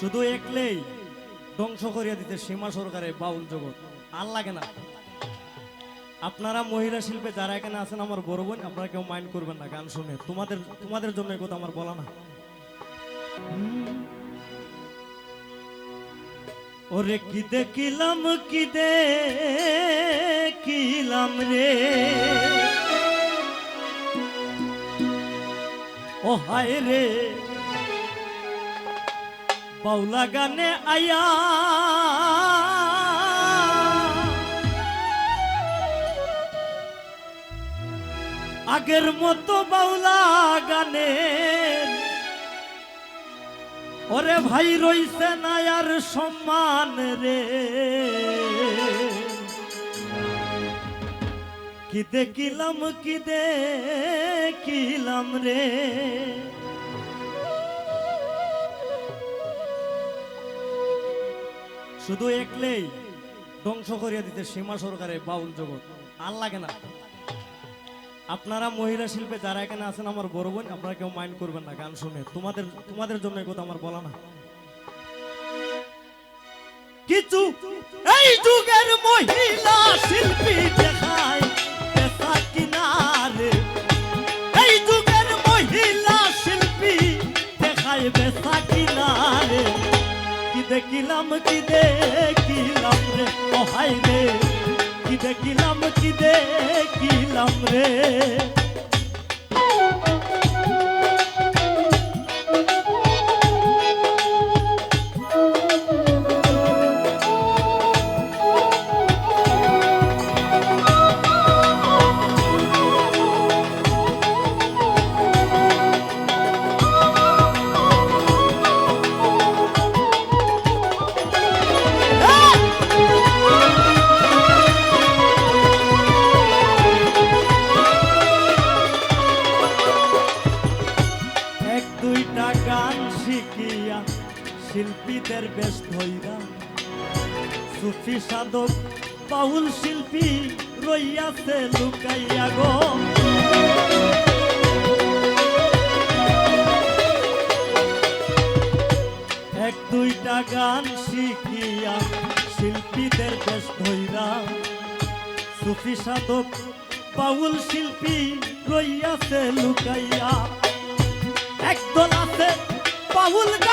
শুধু একলেই ধ্বংস করিয়া দিতে সীমা সরকারের বাউল জগৎ। আর লাগে না। আপনারা মহিলা শিল্পে যারা এখানে আছেন, আমার বড় বোন, আপনারা কেউ মাইন্ড করবেন না, গান শুনে। তোমাদের তোমাদের জন্য কথা আমার বলা না। ওরে কি দেখিলাম কি দেখিলাম রে? ও হায় রে। বাউলা গানে আয়া। আগের মতো বাউলা গানে। ওরে ভাই রইছে না আর সম্মান রে। কি দেখিলাম কি দেখিলাম রে। শুধু একলেই ধ্বংস করিয়া দিতে সীমা সরকারের বাউল জগৎ। আর লাগে না। আপনারা মহিলা শিল্পে যারা এখানে আছেন আমার বড় বোন, আপনারা কেউ মাইন্ড করবেন না, গান শুনে। তোমাদের তোমাদের জন্য কথা আমার বলা না। কিছু এই যুগের মহিলা দেখিলাম কি দেখিলাম রে? ওহাই হাই রে কি দেখিলাম কি দেখিলাম রে? বেশ ধৈরা সুফি সাধক বাউল শিল্পী রইয়াছে লুকাইয়া গো। এক দুইটা গান শিখিয়া শিল্পীদের বেশ ধৈরা সুফি সাধক বাউল শিল্পী রইয়াছে লুকাইয়া। একদল আছে বাউল গানকে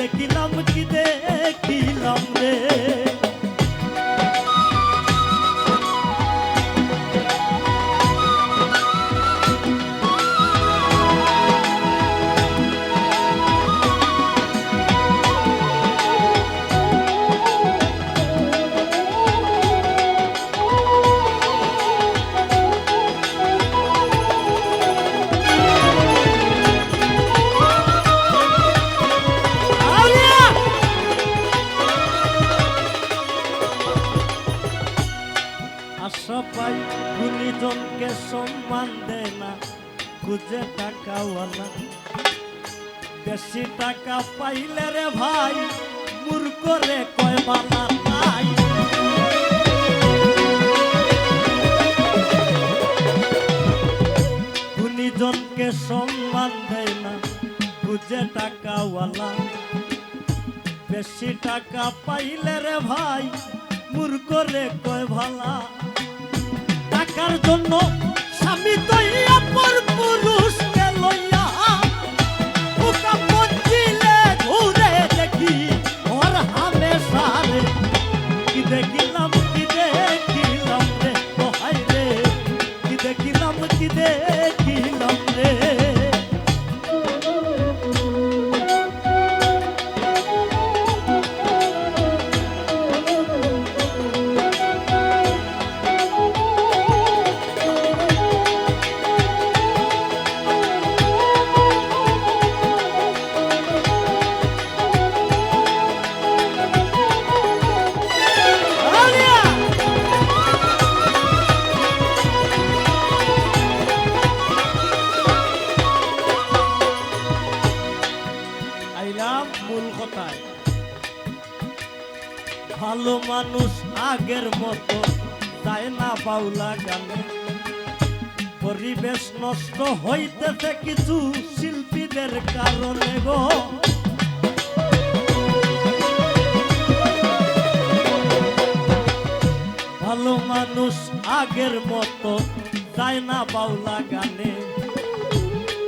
দেখিলাম খুঁজে টাকাওয়ালা বেশি টাকা পাইলে রে ভাই, মূর্খ রে কয় বালা নাই। গুণীজনকে সম্মান দেয় না খুঁজে টাকাওয়ালা বেশি টাকা পাইলে রে ভাই, মূর্খ কয় ভালা টাকার জন্য স্বামী তৈয়া দেখিলাম মানুষ আগের মতো যায় না বাউলা গানে। পরিবেশ নষ্ট হইতেছে কিছু শিল্পীদের কারণে গো। ভালো মানুষ আগের মতো যায় না বাউলা গানে।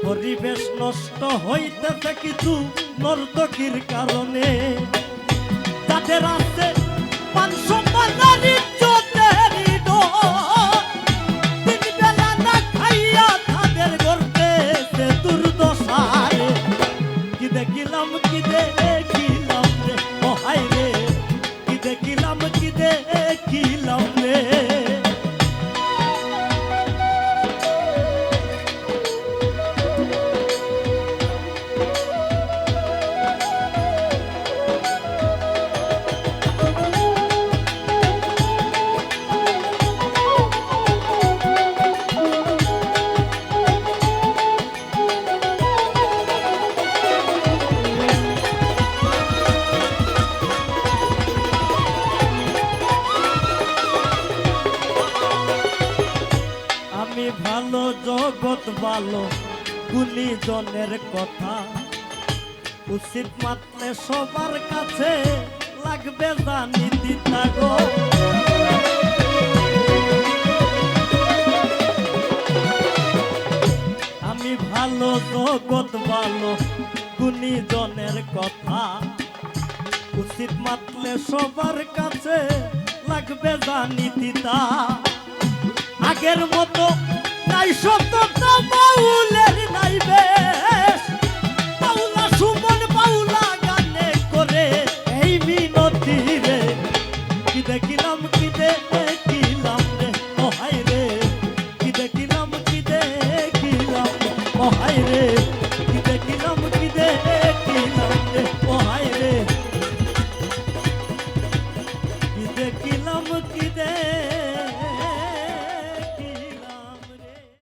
পরিবেশ নষ্ট হইতেছে কিছু নর্তকীর কারণে। তাদের আছে ভালো গুণীজনের কথা। উচিত মাত্রে সবার কাছে লাগবে জানি দিতা গো আমি ভালো, জগৎ ভালো গুণীজনের কথা। উচিত মাতলে সবার কাছে লাগবে জানি দিতা আগের মতো নাই তো বাউলের